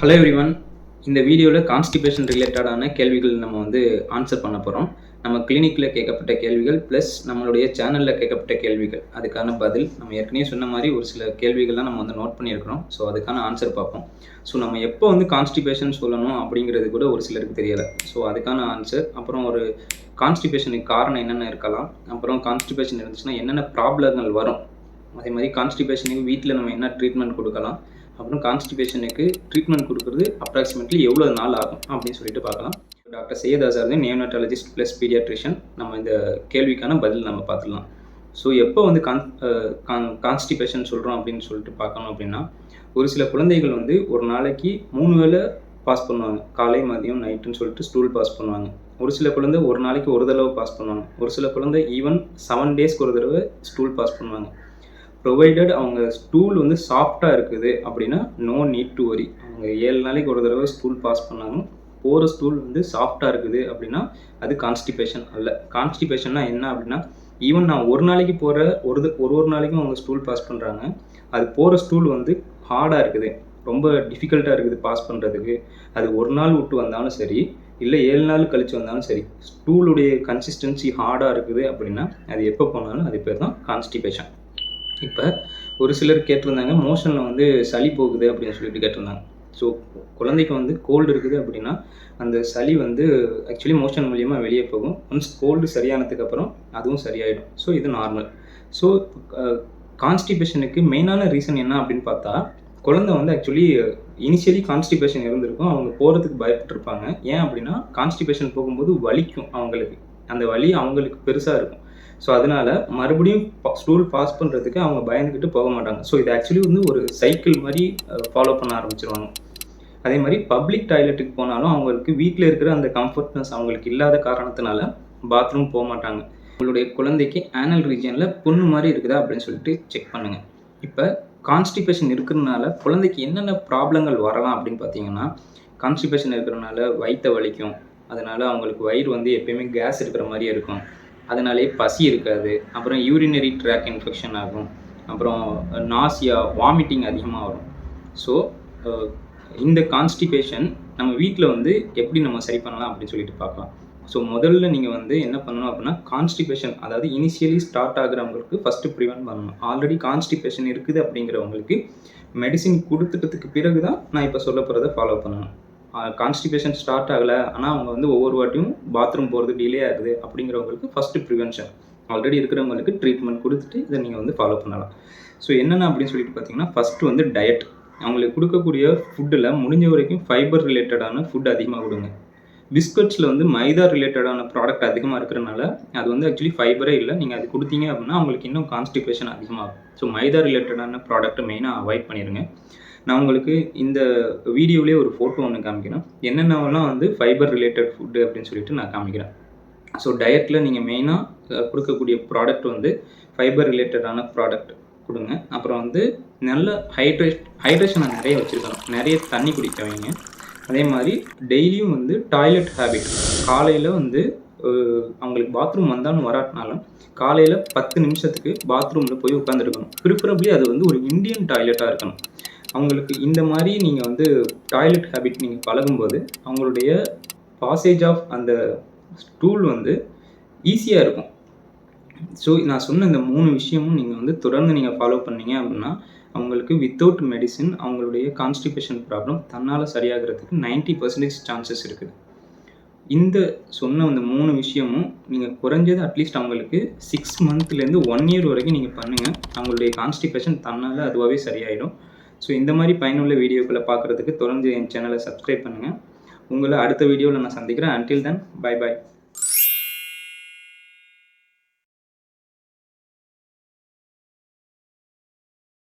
Hello every one இந்த வீடியோவில் constipation ரிலேட்டடான கேள்விகள் நம்ம வந்து ஆன்சர் பண்ண போகிறோம் நம்ம கிளினிக்கில் கேட்கப்பட்ட கேள்விகள் ப்ளஸ் நம்மளுடைய சேனலில் கேட்கப்பட்ட கேள்விகள். அதுக்கான பதில் நம்ம ஏற்கனவே சொன்ன மாதிரி ஒரு சில கேள்விகள்லாம் நம்ம வந்து நோட் பண்ணியிருக்கிறோம். ஸோ அதுக்கான ஆன்சர் பார்ப்போம். ஸோ நம்ம எப்போ வந்து கான்ஸ்டிபேஷன் சொல்லணும் அப்படிங்கிறது கூட ஒரு சிலருக்கு தெரியலை. ஸோ அதுக்கான ஆன்சர் அப்புறம் ஒரு கான்ஸ்டிபேஷனுக்கு காரணம் என்னென்ன இருக்கலாம்? அப்புறம் கான்ஸ்டிபேஷன் இருந்துச்சுன்னா என்னென்ன ப்ராப்ளங்கள் வரும்? அதே மாதிரி கான்ஸ்டிபேஷனுக்கு வீட்டில் நம்ம என்ன ட்ரீட்மெண்ட் கொடுக்கலாம்? அப்புறம் கான்ஸ்டிபேஷனுக்கு ட்ரீட்மெண்ட் கொடுக்குறது அப்ராக்சிமேட்லி எவ்வளோ நாள் ஆகும் அப்படின்னு சொல்லிட்டு பார்க்கலாம். Doctor Syed Azhar neonatologist plus paediatrician நம்ம இந்த கேள்விக்கான பதில் நம்ம பார்த்துக்கலாம் ஸோ எப்போ வந்து கான் கான் கான்ஸ்டிபேஷன் சொல்கிறோம் அப்படின்னு சொல்லிட்டு பார்க்கணும் அப்படின்னா ஒரு சில குழந்தைகள் வந்து ஒரு நாளைக்கு மூணு வேளை பாஸ் பண்ணுவாங்க. காலை மதியம் நைட்டுன்னு சொல்லிட்டு ஸ்டூல் பாஸ் பண்ணுவாங்க. ஒரு சில குழந்தை ஒரு நாளைக்கு ஒரு தடவை பாஸ் பண்ணுவாங்க. ஒரு சில குழந்தை ஈவன் செவன் டேஸ்க்கு ஒரு தடவை ஸ்டூல் பாஸ் பண்ணுவாங்க. ப்ரொவைடட் அவங்க ஸ்டூல் வந்து சாஃப்டாக இருக்குது அப்படின்னா நோ நீட் டு வரி அவங்க ஏழு நாளைக்கு ஒரு தடவை ஸ்டூல் பாஸ் பண்ணாலும் போகிற ஸ்டூல் வந்து சாஃப்டாக இருக்குது அப்படின்னா அது கான்ஸ்டிபேஷன் அல்ல. கான்ஸ்டிபேஷன்னா என்ன அப்படின்னா ஈவன் நான் ஒரு நாளைக்கு போகிற ஒரு ஒரு ஒரு நாளைக்கும் அவங்க ஸ்டூல் பாஸ் பண்ணுறாங்க அது போகிற ஸ்டூல் வந்து ஹார்டாக இருக்குது. ரொம்ப டிஃபிகல்ட்டாக இருக்குது பாஸ் பண்ணுறதுக்கு அது ஒரு நாள் விட்டு வந்தாலும் சரி இல்லை ஏழு நாள் கழித்து வந்தாலும் சரி ஸ்டூலுடைய கன்சிஸ்டன்சி ஹார்டாக இருக்குது அப்படின்னா அது எப்போ போனாலும் அது பேர் தான் கான்ஸ்டிபேஷன் இப்போ ஒரு சிலர் கேட்டிருந்தாங்க மோஷனில் வந்து சளி போகுது அப்படின்னு சொல்லிட்டு கேட்டிருந்தாங்க. ஸோ குழந்தைக்கு வந்து கோல்டு இருக்குது அப்படின்னா அந்த சளி வந்து ஆக்சுவலி மோஷன் மூலியமாக வெளியே போகும். ஒன்ஸ் கோல்டு சரியானதுக்கு அப்புறம் அதுவும் சரியாயிடும். ஸோ இது நார்மல் ஸோ கான்ஸ்டிபேஷனுக்கு மெயினான ரீசன் என்ன அப்படின்னு பார்த்தா குழந்தை வந்து ஆக்சுவலி இனிஷியலி கான்ஸ்டிபேஷன் இருந்திருக்கும். அவங்க போகிறதுக்கு பயப்பட்டிருப்பாங்க. ஏன் அப்படின்னா கான்ஸ்டிபேஷன் போகும்போது வலிக்கும் அவங்களுக்கு. அந்த வலி அவங்களுக்கு பெருசாக இருக்கும். ஸோ அதனால் மறுபடியும் ஸ்டூல் பாஸ் பண்ணுறதுக்கு அவங்க பயந்துக்கிட்டு போக மாட்டாங்க. ஸோ இது ஆக்சுவலி வந்து ஒரு சைக்கிள் மாதிரி ஃபாலோ பண்ண ஆரம்பிச்சிருவாங்க. அதே மாதிரி பப்ளிக் டாய்லெட்டுக்கு போனாலும் அவங்களுக்கு வீட்டில் இருக்கிற அந்த கம்ஃபர்ட்னஸ் அவங்களுக்கு இல்லாத காரணத்தினால பாத்ரூம் போக மாட்டாங்க. உங்களுடைய குழந்தைக்கு ஆனல் ரீஜனில் புண்ணு மாதிரி இருக்குதா அப்படின்னு சொல்லிட்டு செக் பண்ணுங்கள் இப்போ கான்ஸ்டிபேஷன் இருக்கிறதுனால குழந்தைக்கு என்னென்ன ப்ராப்ளங்கள் வரலாம் அப்படின்னு பார்த்தீங்கன்னா கான்ஸ்டிபேஷன் இருக்கிறதுனால வயிற்ற வலிக்கும். அதனால் அவங்களுக்கு வயிறு வந்து எப்பயுமே கேஸ் இருக்கிற மாதிரியே இருக்கும். அதனாலே பசி இருக்காது. அப்புறம் யூரினரி ட்ராக் இன்ஃபெக்ஷன் ஆகும். அப்புறம் நாசியா வாமிட்டிங் அதிகமாக வரும். ஸோ இந்த கான்ஸ்டிபேஷன் நம்ம வீட்டில் வந்து எப்படி நம்ம சரி பண்ணலாம் அப்படின்னு சொல்லிட்டு பார்க்கலாம். ஸோ முதல்ல நீங்கள் வந்து என்ன பண்ணணும் அப்படின்னா கான்ஸ்டிபேஷன் அதாவது இனிஷியலி ஸ்டார்ட் ஆகுறவங்களுக்கு ஃபஸ்ட்டு ப்ரிவென்ட் பண்ணணும். ஆல்ரெடி கான்ஸ்டிபேஷன் இருக்குது அப்படிங்கிறவங்களுக்கு மெடிசின் கொடுத்துட்டதுக்கு பிறகு தான் நான் இப்போ சொல்ல போகிறத ஃபாலோ பண்ணணும். கான்ஸ்டிபேஷன் ஸ்டார்ட் ஆகலை. ஆனால் அவங்க வந்து ஒவ்வொரு வாட்டியும் பாத்ரூம் போகிறது டிலே ஆகுது அப்படிங்கிறவங்களுக்கு ஃபஸ்ட்டு ப்ரிவென்ஷன் ஆல்ரெடி இருக்கிறவங்களுக்கு ட்ரீட்மெண்ட் கொடுத்துட்டு இதை நீங்கள் வந்து ஃபாலோ பண்ணலாம். ஸோ என்னென்ன அப்படின்னு சொல்லிட்டு பார்த்தீங்கன்னா ஃபஸ்ட்டு வந்து டயட் அவங்களுக்கு கொடுக்கக்கூடிய ஃபுட்டில் முடிஞ்ச வரைக்கும் ஃபைபர் ரிலேட்டடான ஃபுட் அதிகமாக கொடுங்க. பிஸ்கட்ஸில் வந்து மைதா ரிலேட்டடான ப்ராடக்ட் அதிகமாக இருக்கிறனால அது வந்து ஆக்சுவலி ஃபைபரே இல்லை. நீங்கள் அது கொடுத்தீங்க அப்படின்னா அவங்களுக்கு இன்னும் கான்ஸ்டிபேஷன் அதிகமாகும். ஸோ மைதா ரிலேட்டடான ப்ராடக்ட்டை மெயினாக அவாய்ட் பண்ணிடுங்க நான் உங்களுக்கு இந்த வீடியோவிலே ஒரு ஃபோட்டோ ஒன்று காமிக்கிறேன். என்னென்னலாம் வந்து ஃபைபர் ரிலேட்டட் ஃபுட்டு அப்படின்னு சொல்லிட்டு நான் காமிக்கிறேன். ஸோ டயட்டில் நீங்கள் மெயினாக கொடுக்கக்கூடிய ப்ராடக்ட் வந்து ஃபைபர் ரிலேட்டடான ப்ராடக்ட் கொடுங்க. அப்புறம் வந்து நல்ல ஹைட்ரேட் ஹைட்ரேஷனை நிறைய வச்சுருக்கணும். நிறைய தண்ணி குடிக்க வைங்க. அதே மாதிரி டெய்லியும் வந்து டாய்லெட் ஹேபிட் காலையில் வந்து அவங்களுக்கு பாத்ரூம் வந்தாலும் வராட்டினாலும் காலையில் பத்து நிமிஷத்துக்கு பாத்ரூமில் போய் உட்காந்துருக்கணும் ப்ரிஃபரபிளி அது வந்து ஒரு இந்தியன் டாய்லெட்டாக இருக்கணும். அவங்களுக்கு இந்த மாதிரி நீங்கள் வந்து டாய்லெட் ஹேபிட் நீங்கள் பழகும்போது அவங்களுடைய பாசேஜ் ஆஃப் அந்த ஸ்டூல் வந்து ஈஸியாக இருக்கும். ஸோ நான் சொன்ன இந்த மூணு விஷயமும் நீங்கள் வந்து தொடர்ந்து நீங்கள் ஃபாலோ பண்ணீங்க அப்படின்னா அவங்களுக்கு வித்தவுட் மெடிசின் அவங்களுடைய கான்ஸ்டிபேஷன் ப்ராப்ளம் தன்னால் சரியாகிறதுக்கு நைன்ட்டி பர்சன்டேஜ் சான்சஸ் இருக்குது. இந்த சொன்ன அந்த மூணு விஷயமும் நீங்கள் குறைஞ்சது அட்லீஸ்ட் அவங்களுக்கு சிக்ஸ் மந்த்லேருந்து ஒன் இயர் வரைக்கும் நீங்கள் பண்ணுங்கள் அவங்களுடைய கான்ஸ்டிபேஷன் தன்னால் அதுவாகவே சரியாயிடும். ஸோ இந்த மாதிரி பயனுள்ள வீடியோக்களை பார்க்குறதுக்கு தொடர்ந்து என் சேனலை சப்ஸ்கிரைப் பண்ணுங்கள் உங்களை அடுத்த வீடியோவில் நான் சந்திக்கிறேன். Until then bye bye